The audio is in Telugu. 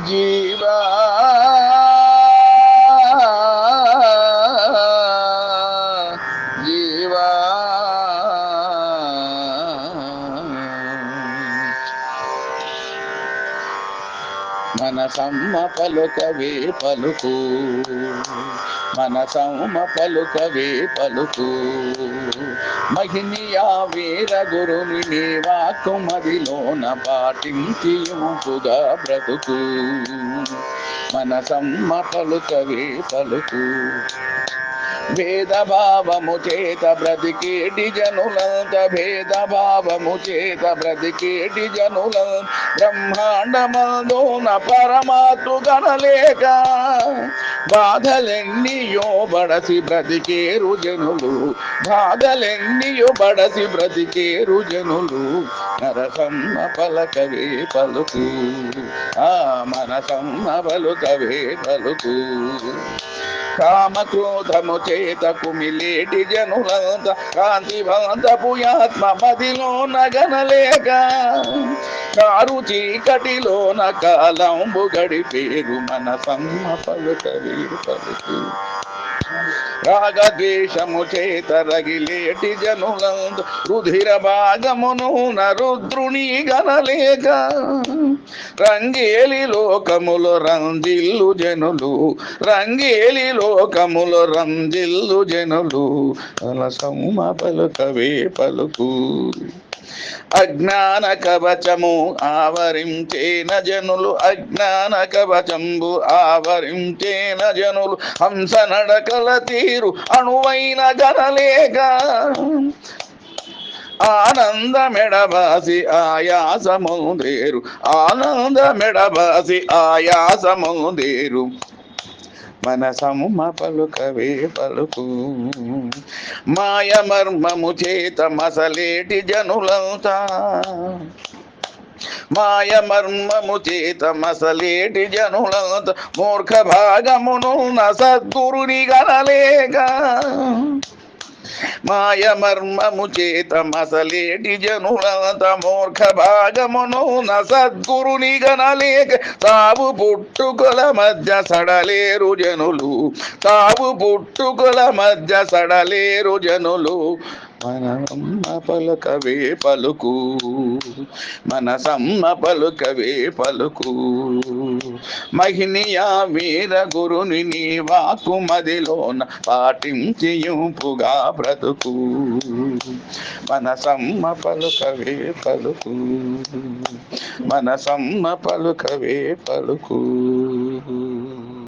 Jiva. మనసమ్మ పలుకవే పలుకు. మనసమ్మ పలుకవే పలుకు. మహినియా వీర గురుని నీ వాక్కు మదిలోన పాటించియుపుగా బ్రతుకు. మనసమ్మ పలుకవే పలుకు. భేదభావము చేత బ్రతికేటి జనులంత భేదభావము చేత బ్రతికేటి జనుల బ్రహ్మాండమందోన పరమాత్ము గణలేక బాధలెన్నియో బడసి బ్రతికేరు జనులు బాధలెన్నియో బడసి బ్రతికేరు జనులు. నరసమ్మ పలకవే పలుకు ఆ మనసమ్మ పలుకవే పలుకు. కామక్రోధము చేత కుమిలేటి జనులంత కాంతి ఆత్మ మదిలో నగనలేక కారు చీకటిలోన కాలంబు గడిపేరు మన సమ్మ పలుకవి పలుకు. రాగద్వేషము చేత రగిలేటి జనులంత రుధిర భాగమును నరుద్రుని గనలేక రంగేలి లోకములు రంజిల్లు జనులు రంగేలి లోకములు రంజిల్లు జనులు అలసమ్మ పలుకవే పలుకు. అజ్ఞాన కవచము ఆవరించేన జనులు అజ్ఞాన కవచంబు ఆవరించేన జనులు. హంస నడకల తీరు అణువైన గనలేక ఆనంద మెడబాసి ఆయాసముందేరు ఆనంద మెడబాసి ఆయాసముందేరు మనసమ్మ పలుకవే పలుకు. మాయ మర్మము చేత మసలేటి జనులంతా. మాయ మర్మము చేత మసలేటి జనులంత. మూర్ఖ భాగమును సద్గురుని గనలేగా మాయ మర్మము చేత మసలేటి జనులంత మూర్ఖ భాగమును సద్గురుని గనలేక తావు పుట్టుకొల మధ్య సడలేరు జనులు. తావు పుట్టుకొల మధ్య సడలేరు జనులు. మనమ్మ పలుకవే పలుకు. మనసమ్మ పలుకవే పలుకు. మహినియా వీర గురుని నీ వాకు మదిలోన పాటించియుపుగా బ్రతుకు. మనసమ్మ పలుకవే పలుకు. మనసమ్మ పలుకవే పలుకు.